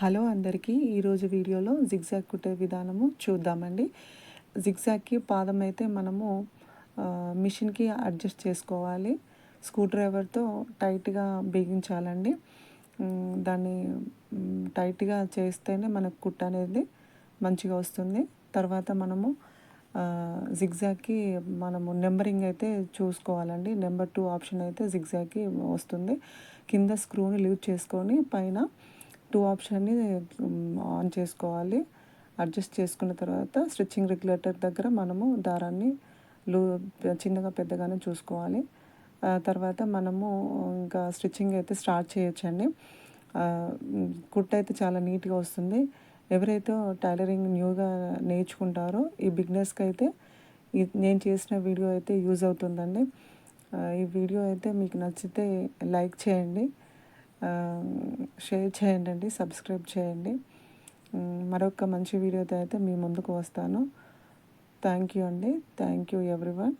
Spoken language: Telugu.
హలో అందరికీ ఈరోజు వీడియోలో జిగ్జాగ్ కుట్టే విధానము చూద్దామండి. జిగ్జాగ్కి పాదం అయితే మనము మిషన్కి అడ్జస్ట్ చేసుకోవాలి. స్క్రూ డ్రైవర్తో టైట్గా బిగించాలండి. దాన్ని టైట్గా చేస్తేనే మనకు కుట్ట అనేది మంచిగా వస్తుంది. తర్వాత మనము జిగ్జాగ్కి మనము నెంబరింగ్ అయితే చూసుకోవాలండి. నెంబర్ టూ ఆప్షన్ అయితే జిగ్జాగ్కి వస్తుంది. కింద స్క్రూని లీవ్ చేసుకొని పైన టూ ఆప్షన్ని ఆన్ చేసుకోవాలి. అడ్జస్ట్ చేసుకున్న తర్వాత స్టిచ్చింగ్ రెగ్యులేటర్ దగ్గర మనము దారాన్ని లూ చిన్నగా పెద్దగానే చూసుకోవాలి. తర్వాత మనము ఇంకా స్టిచ్చింగ్ అయితే స్టార్ట్ చేయొచ్చండి. కుట్ అయితే చాలా నీట్గా వస్తుంది. ఎవరైతే టైలరింగ్ న్యూగా నేర్చుకుంటారో ఈ బిగ్నెస్కి అయితే నేను చేసిన వీడియో అయితే యూజ్ అవుతుందండి. ఈ వీడియో అయితే మీకు నచ్చితే లైక్ చేయండి. షేర్ చేయండి అండి సబ్స్క్రైబ్ చేయండి. మరొక మంచి వీడియోతో అయితే మీ ముందుకు వస్తాను. థ్యాంక్ యూ అండి. Thank you everyone.